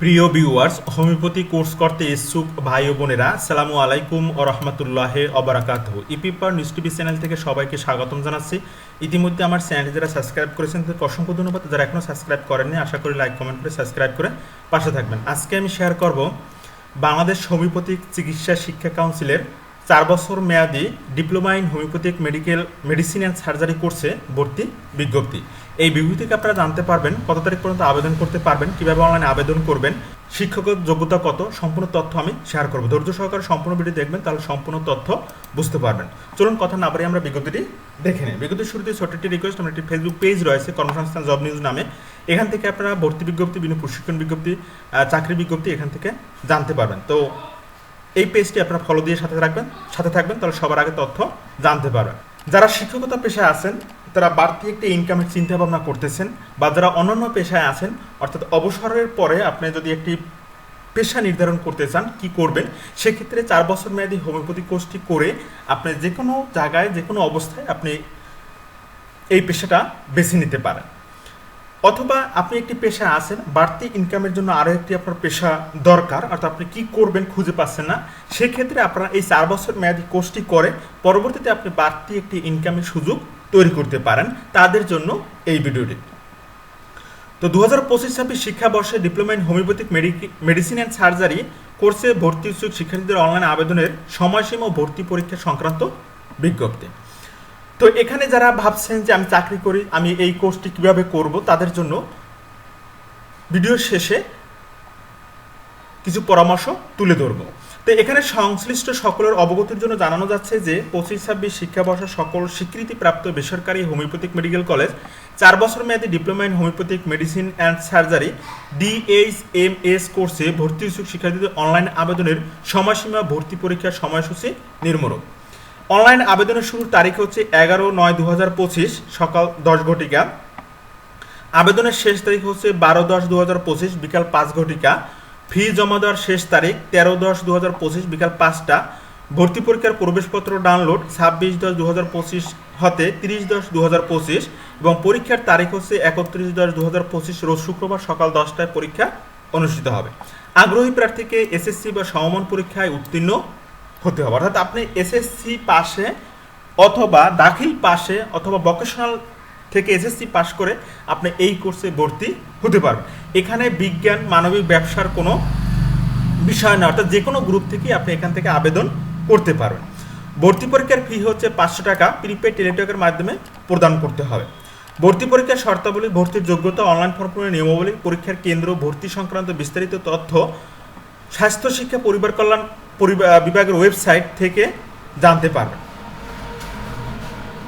প্রিয় viewers homeopathy course করতে ইচ্ছুক ভাই ও বোনেরা সালামু আলাইকুম ও রহমতুল্লাহ অবরাকাত ইপিপার নিউজ টিভি চ্যানেল থেকে সবাইকে স্বাগতম জানাচ্ছি। ইতিমধ্যে আমার চ্যানেলটি যারা সাবস্ক্রাইব করেছেন, তাদেরকে অসংখ্য ধন্যবাদ। যারা এখনও সাবস্ক্রাইব করেননি, আশা করি লাইক কমেন্ট করে সাবস্ক্রাইব করে পাশে থাকবেন। আজকে আমি শেয়ার করব বাংলাদেশ হোমিওপ্যাথিক চিকিৎসা শিক্ষা কাউন্সিলের চার বছর মেয়াদি diploma in homeopathic medical medicine and surgery কোর্সে ভর্তি বিজ্ঞপ্তি। এই বিজ্ঞপ্তি থেকে আপনারা জানতে পারবেন কত তারিখ পর্যন্ত আবেদন করতে পারবেন, কীভাবে অনলাইনে আবেদন করবেন, শিক্ষকের যোগ্যতা কত, সম্পূর্ণ তথ্য আমি শেয়ার করব। ধৈর্য সহকারে সম্পূর্ণ ভিডিও দেখবেন, তাহলে সম্পূর্ণ তথ্য বুঝতে পারবেন। চলুন কথা না বাড়ি আমরা বিজ্ঞপ্তিটি দেখে নিই। বিজ্ঞপ্তির শুরুতে একটি রিকোয়েস্ট আমার একটি ফেসবুক পেজ রয়েছে, কর্মসংস্থান জব নিউজ নামে। এখান থেকে আপনারা ভর্তি বিজ্ঞপ্তি, বিভিন্ন প্রশিক্ষণ বিজ্ঞপ্তি চাকরি বিজ্ঞপ্তি এখান থেকে জানতে পারবেন। তো এই পেজটি আপনারা ফলো দিয়ে সাথে রাখবেন সাথে থাকবেন, তাহলে সবার আগে তথ্য জানতে পারবেন। যারা শিক্ষকতা পেশায় আছেন তারা বাড়তি একটি ইনকামের চিন্তা ভাবনা করতেছেন বা যারা অন্যান্য পেশায় আছেন, অর্থাৎ অবসরের পরে আপনি যদি একটি পেশা নির্ধারণ করতে চান, কি করবেন? সেক্ষেত্রে চার বছর মেয়াদী হোমিওপ্যাথি কোর্সটি করে আপনি যে কোনো জায়গায় যে কোনো অবস্থায় আপনি এই পেশাটা বেছে নিতে পারেন। অথবা আপনি একটি পেশা আছেন, বাড়তি ইনকামের জন্য আরও একটি আপনার পেশা দরকার, অর্থাৎ আপনি কি করবেন খুঁজে পাচ্ছেন না, সেক্ষেত্রে আপনারা এই চার বছর মেয়াদি কোর্সটি করে পরবর্তীতে আপনি বাড়তি একটি ইনকামের সুযোগ তৈরি করতে পারেন তাদের জন্য এই ভিডিওটি। তো দু হাজার পঁচিশ ছাব্বিশ শিক্ষাবর্ষে diploma in homeopathic medicine and surgery কোর্সে ভর্তি ইচ্ছুক শিক্ষার্থীদের অনলাইন আবেদনের সময়সীমা ও ভর্তি পরীক্ষা সংক্রান্ত বিজ্ঞপ্তি। তো এখানে যারা ভাবছেন যে আমি চাকরি করি, আমি এই কোর্সটি কীভাবে করব, তাদের জন্য ভিডিওর শেষে কিছু পরামর্শ তুলে ধরব। তো এখানে সংশ্লিষ্ট সকলের অবগতির জন্য জানানো যাচ্ছে যে পঁচিশ ছাব্বিশ শিক্ষাবর্ষের সকল স্বীকৃতিপ্রাপ্ত বেসরকারি হোমিওপ্যাথিক মেডিকেল কলেজ, চার বছর মেয়াদী diploma in homeopathic medicine and surgery D H M S কোর্সে ভর্তি ইচ্ছুক শিক্ষার্থীদের অনলাইন আবেদনের সময়সীমা, ভর্তি পরীক্ষার সময়সূচি নির্মূলক অনলাইন আবেদনের শুরুর তারিখ হচ্ছে এগারো নয় দু হাজার পঁচিশ, সকাল দশ ঘটিকা। আবেদনের শেষ তারিখ হচ্ছে বারো দশ দু হাজার পঁচিশ, বিকাল পাঁচ ঘটিকা। ফি জমা দেওয়ার শেষ তারিখ তেরো দশ দু হাজার পঁচিশ বিকাল পাঁচটা। ভর্তি পরীক্ষার প্রবেশপত্র ডাউনলোড ছাব্বিশ দশ দু হাজার পঁচিশ হতে তিরিশ দশ দু হাজার পঁচিশ এবং পরীক্ষার তারিখ হচ্ছে একত্রিশ দশ দু হাজার পঁচিশ রোজ শুক্রবার সকাল দশটায় পরীক্ষা অনুষ্ঠিত হবে। আগ্রহী প্রার্থীকে এসএসসি বা সমমান পরীক্ষায় উত্তীর্ণ হতে হবে। অর্থাৎ আপনি এসএসসি পাশে অথবা দাখিল পাশে অথবা ভোকেশনাল থেকে এসএসসি পাশ করে আপনি এই কোর্সে ভর্তি হতে পারবেন। এখানে বিজ্ঞান, মানবিক ব্যবসার কোনো বিষয় না, অর্থাৎ যে কোনো গ্রুপ থেকেই আপনি এখান থেকে আবেদন করতে পারবেন। ভর্তি পরীক্ষার ফি হচ্ছে পাঁচশো টাকা প্রিপেড টেলিটকের মাধ্যমে প্রদান করতে হবে। ভর্তি পরীক্ষার শর্তাবলী, ভর্তির যোগ্যতা অনলাইন ফর্ম পূরণের নিয়মাবলী, পরীক্ষার কেন্দ্র, ভর্তি সংক্রান্ত বিস্তারিত তথ্য, স্বাস্থ্য, শিক্ষা, পরিবার কল্যাণ বিভাগের ওয়েবসাইট থেকে জানতে পারবেন।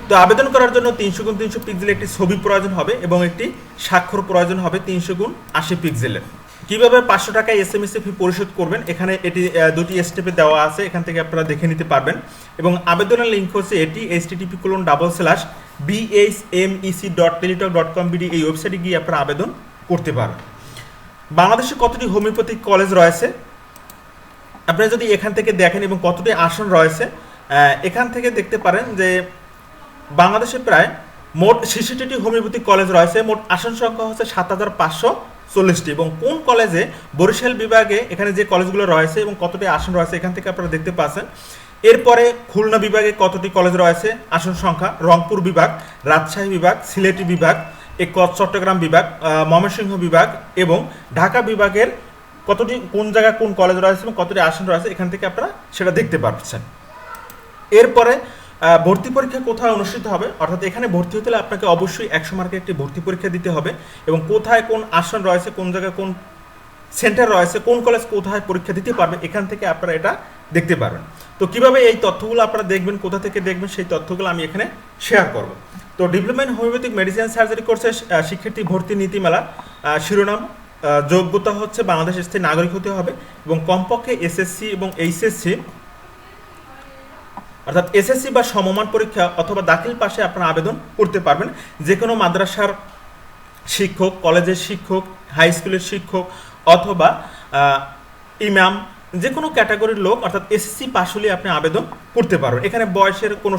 তো আবেদন করার জন্য তিনশো গুণ তিনশো পিক্সেলের একটি ছবি প্রয়োজন হবে এবং একটি স্বাক্ষর প্রয়োজন হবে তিনশো গুণ আশি পিক্সেলের কীভাবে পাঁচশো টাকায় এস এম এস ফি পরিশোধ করবেন? এখানে এটি দুটি স্টেপে দেওয়া আছে, এখান থেকে আপনারা দেখে নিতে পারবেন। এবং আবেদনের লিঙ্ক হচ্ছে এটি H T P colon double slash B H M E C dot Teletalk dot com B D এই ওয়েবসাইটে গিয়ে আপনারা আবেদন করতে পারবেন। বাংলাদেশে কতটি হোমিওপ্যাথিক কলেজ রয়েছে? আপনারা যদি এখান থেকে দেখেন এবং কতটি আসন রয়েছে এখান থেকে দেখতে পারেন যে বাংলাদেশে প্রায় মোট ছেষট্টিটি হোমিওপ্যাথিক কলেজ রয়েছে। মোট আসন সংখ্যা হচ্ছে সাত হাজার পাঁচশো চল্লিশটি এবং কোন কলেজে? বরিশাল বিভাগে এখানে যে কলেজগুলো রয়েছে এবং কতটি আসন রয়েছে এখান থেকে আপনারা দেখতে পাচ্ছেন। এরপরে খুলনা বিভাগে কতটি কলেজ রয়েছে? আসন সংখ্যা রংপুর বিভাগ, রাজশাহী বিভাগ, সিলেটি বিভাগ এক চট্টগ্রাম বিভাগ ময়মনসিংহ বিভাগ এবং ঢাকা বিভাগের কতটি, কোন জায়গায় কোন কলেজ রয়েছে এবং কতটি আসন রয়েছে এখান থেকে আপনারা সেটা দেখতে পাচ্ছেন। এরপরে ভর্তি পরীক্ষা কোথায় অনুষ্ঠিত হবে? অর্থাৎ এখানে ভর্তি হতে হলে আপনাকে অবশ্যই একশো মার্কের একটি ভর্তি পরীক্ষা দিতে হবে এবং কোথায় কোন আসন রয়েছে কোন জায়গায় কোন সেন্টার রয়েছে কোন কলেজ কোথায় পরীক্ষা দিতে পারবে এখান থেকে আপনারা এটা দেখতে পারবেন। তো কীভাবে এই তথ্যগুলো আপনারা দেখবেন কোথা থেকে দেখবেন সেই তথ্যগুলো আমি এখানে শেয়ার করব। তো ইন হোমিওপ্যাথিক মেডিসিন সার্জারি কোর্সে আহ, শিক্ষার্থী ভর্তি নীতিমালা শিরোনাম যোগ্যতা হচ্ছে বাংলাদেশ স্থায়ী নাগরিক হতে হবে এবং কমপক্ষে এসএসসি এবং এইচএসসি অর্থাৎ এসএসসি বা সমমান পরীক্ষা অথবা দাখিল পাশে আপনারা আবেদন করতে পারবেন। যে কোনো মাদ্রাসার শিক্ষক কলেজের শিক্ষক হাই স্কুলের শিক্ষক অথবা ইমাম যে কোনো ক্যাটাগরির লোক অর্থাৎ এসএসসি পাশ হলে আপনি আবেদন করতে পারবেন। এখানে বয়সের কোনো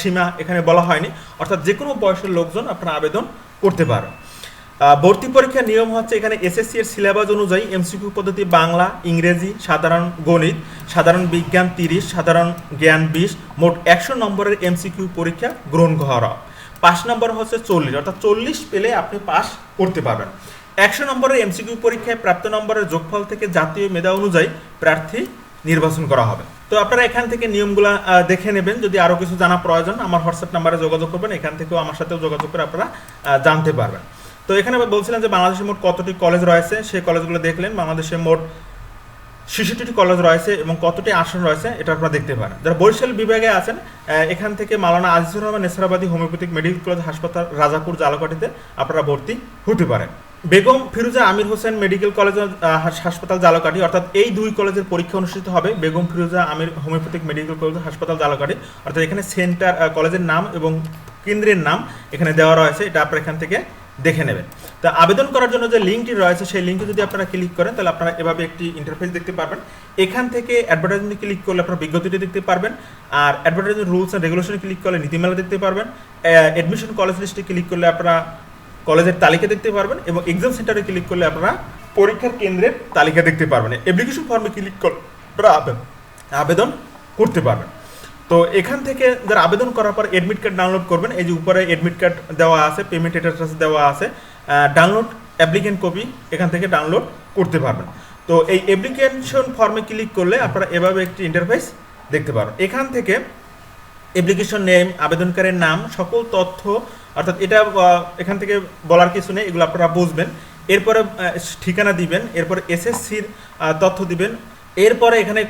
সীমা এখানে বলা হয়নি। অর্থাৎ যে কোনো বয়সের লোকজন আপনারা আবেদন করতে আহ, ভর্তি পরীক্ষার নিয়ম হচ্ছে এখানে এসএসসি এর সিলেবাস অনুযায়ী এমসিকিউ পদ্ধতি বাংলা, ইংরেজি, সাধারণ গণিত, সাধারণ বিজ্ঞান তিরিশ, সাধারণ জ্ঞান বিশ, মোট একশো নম্বরের এমসিকিউ পরীক্ষা গ্রহণ করা। পাঁচ নম্বর হচ্ছে চল্লিশ, অর্থাৎ চল্লিশ পেলে আপনি পাস করতে পারবেন। একশো নম্বরের এমসিকিউ পরীক্ষায় প্রাপ্ত নম্বরের যোগফল থেকে জাতীয় মেধা অনুযায়ী প্রার্থী নির্বাচন করা হবে। তো আপনারা এখান থেকে নিয়মগুলো দেখে নেবেন। যদি আরও কিছু জানা প্রয়োজন, আমার হোয়াটসঅ্যাপ নাম্বারে যোগাযোগ করবেন। এখান থেকেও আমার সাথেও যোগাযোগ করে আপনারা জানতে পারবেন। তো এখানে বলছিলাম যে বাংলাদেশে মোট কতটি কলেজ রয়েছে? সেই কলেজগুলো দেখলেন। বাংলাদেশে মোট শিশুটি কলেজ রয়েছে এবং কতটি আসন রয়েছে, এটা আপনারা দেখতে পারেন। যারা বরিশাল বিভাগে আছেন এখান থেকে Maulana Azizur Rahman Nesarabadi homeopathic medical college হাসপাতাল রাজাপুর জালাকাঠিতে আপনারা ভর্তি হতে পারেন। বেগম ফিরোজা আমির হোসেন মেডিকেল কলেজ হাসপাতাল জালাকাঠি অর্থাৎ এই দুই কলেজের পরীক্ষা অনুষ্ঠিত হবে Begum Firoza Amir homeopathic medical college হাসপাতাল জালাকাঠি অর্থাৎ এখানে সেন্টার কলেজের নাম এবং কেন্দ্রের নাম এখানে দেওয়া রয়েছে। এটা আপনারা এখান থেকে দেখে নেবেন। তা আবেদন করার জন্য যে লিঙ্কটি রয়েছে, সেই লিঙ্কে যদি আপনারা ক্লিক করেন, তাহলে আপনারা এভাবে একটি ইন্টারফেস দেখতে পারবেন। এখান থেকে অ্যাডভার্টাইজমেন্ট ক্লিক করলে আপনারা বিজ্ঞপ্তিটি দেখতে পারবেন। আর অ্যাডভার্টাইজমেন্ট রুলস অ্যান্ড রেগুলেশনে ক্লিক করলে নীতিমালা দেখতে পারবেন। অ্যাডমিশন কলেজ লিস্টে ক্লিক করলে আপনারা কলেজের তালিকা দেখতে পারবেন এবং এক্সাম সেন্টারে ক্লিক করলে আপনারা পরীক্ষার কেন্দ্রের তালিকা দেখতে পারবেন। অ্যাপ্লিকেশন ফর্মে ক্লিক করে আপনারা আবেদন করতে পারবেন। তো এখান থেকে যারা আবেদন করার পর এডমিট কার্ড ডাউনলোড করবেন, এই যে উপরে এডমিট কার্ড দেওয়া আছে পেমেন্ট অ্যাড্রেস দেওয়া আছে ডাউনলোড অ্যাপ্লিকেন্ট কপি এখান থেকে ডাউনলোড করতে পারবেন। তো এই অ্যাপ্লিকেশন ফর্মে ক্লিক করলে আপনারা এভাবে একটি ইন্টারফেস দেখতে পারবেন। এখান থেকে অ্যাপ্লিকেশন নেম আবেদনকারীর নাম, সকল তথ্য, অর্থাৎ এটা এখান থেকে বলার কিছু নেই, এগুলো আপনারা বুঝবেন। এরপরে ঠিকানা দিবেন, এরপরে এসএসসির তথ্য দিবেন এরপরে এখানে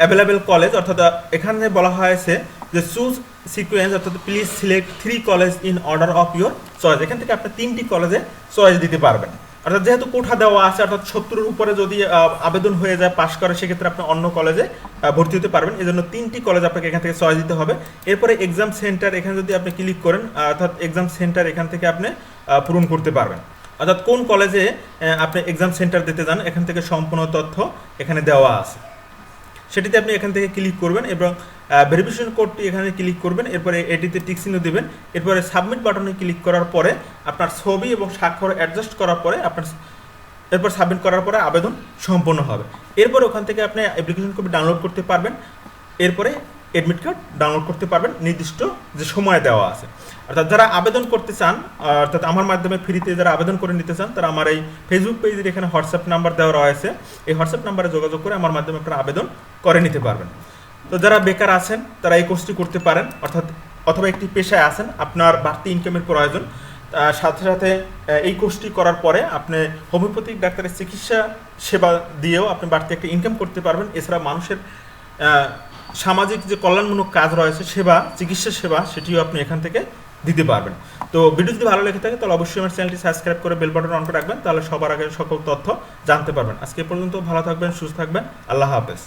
অ্যাভেলেবেল কলেজ অর্থাৎ এখানে বলা হয়েছে যে চুজ সিকুয়েন্স অর্থাৎ please select three college in order of your choice এখান থেকে আপনি তিনটি কলেজে চয়েস দিতে পারবেন। অর্থাৎ যেহেতু কোঠা দেওয়া আছে, অর্থাৎ সত্তরের উপরে যদি আবেদন হয়ে যায় পাশ করে, সেক্ষেত্রে আপনি অন্য কলেজে ভর্তি হতে পারবেন। এই জন্য তিনটি কলেজ আপনাকে এখান থেকে চয়েস দিতে হবে। এরপরে এক্সাম সেন্টার এখানে যদি আপনি ক্লিক করেন অর্থাৎ এক্সাম সেন্টার এখান থেকে আপনি পূরণ করতে পারবেন। অর্থাৎ কোন কলেজে আপনি এক্সাম সেন্টার দিতে যান, এখান থেকে সম্পূর্ণ তথ্য এখানে দেওয়া আছে। সেটিতে আপনি এখান থেকে ক্লিক করবেন এবং ভেরিফিকেশন কোডটি এখানে ক্লিক করবেন, এরপরে এটিতে টিক চিহ্ন দেবেন, এরপরে সাবমিট বাটনে ক্লিক করার পরে আপনার ছবি এবং স্বাক্ষর অ্যাডজাস্ট করার পরে আপনার এরপর সাবমিট করার পরে আবেদন সম্পন্ন হবে। এরপর ওখান থেকে আপনি অ্যাপ্লিকেশন কপি ডাউনলোড করতে পারবেন। এরপরে এডমিট কার্ড ডাউনলোড করতে পারবেন, নির্দিষ্ট যে সময় দেওয়া আছে। অর্থাৎ যারা আবেদন করতে চান, অর্থাৎ আমার মাধ্যমে ফ্রিতে যারা আবেদন করে নিতে চান, তারা আমার এই ফেসবুক পেজের এখানে হোয়াটসঅ্যাপ নাম্বার দেওয়া রয়েছে। এই হোয়াটসঅ্যাপ নাম্বারে যোগাযোগ করে আমার মাধ্যমে আপনারা আবেদন করে নিতে পারবেন। তো যারা বেকার আছেন, তারা এই কোর্সটি করতে পারেন, অর্থাৎ অথবা একটি পেশায় আছেন, আপনার বাড়তি ইনকামের প্রয়োজন সাথে সাথে এই কোর্সটি করার পরে আপনি হোমিওপ্যাথিক ডাক্তারের চিকিৎসা সেবা দিয়েও আপনি বাড়তি একটা ইনকাম করতে পারবেন। এছাড়া মানুষের সামাজিক যে কল্যাণমূলক কাজ রয়েছে, সেবা, চিকিৎসা সেবা, সেটিও আপনি এখান থেকে দিতে পারবেন। তো ভিডিও যদি ভালো লেগে থাকে, তাহলে অবশ্যই আমার চ্যানেলটি সাবস্ক্রাইব করে বেল বাটন অন করে রাখবেন, তাহলে সবার আগে সকল তথ্য জানতে পারবেন। আজকে পর্যন্ত ভালো থাকবেন, সুস্থ থাকবেন, আল্লাহ হাফেজ।